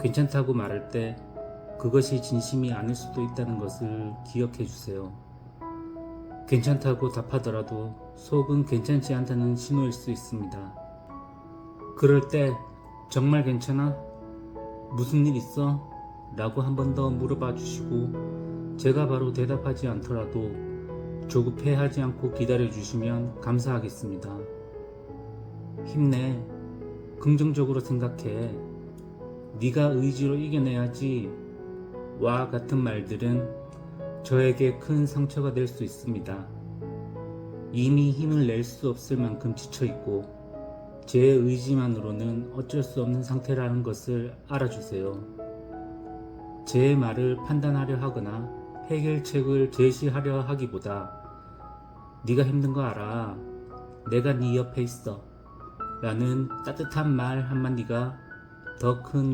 괜찮다고 말할 때 그것이 진심이 아닐 수도 있다는 것을 기억해 주세요. 괜찮다고 답하더라도 속은 괜찮지 않다는 신호일 수 있습니다. 그럴 때 정말 괜찮아? 무슨 일 있어? 라고 한 번 더 물어봐 주시고 제가 바로 대답하지 않더라도 조급해 하지 않고 기다려 주시면 감사하겠습니다. 힘내. 긍정적으로 생각해. 네가 의지로 이겨내야지. 와 같은 말들은 저에게 큰 상처가 될 수 있습니다. 이미 힘을 낼 수 없을 만큼 지쳐 있고 제 의지만으로는 어쩔 수 없는 상태라는 것을 알아주세요. 제 말을 판단하려 하거나 해결책을 제시하려 하기보다 네가 힘든 거 알아. 내가 네 옆에 있어. 라는 따뜻한 말 한마디가 더큰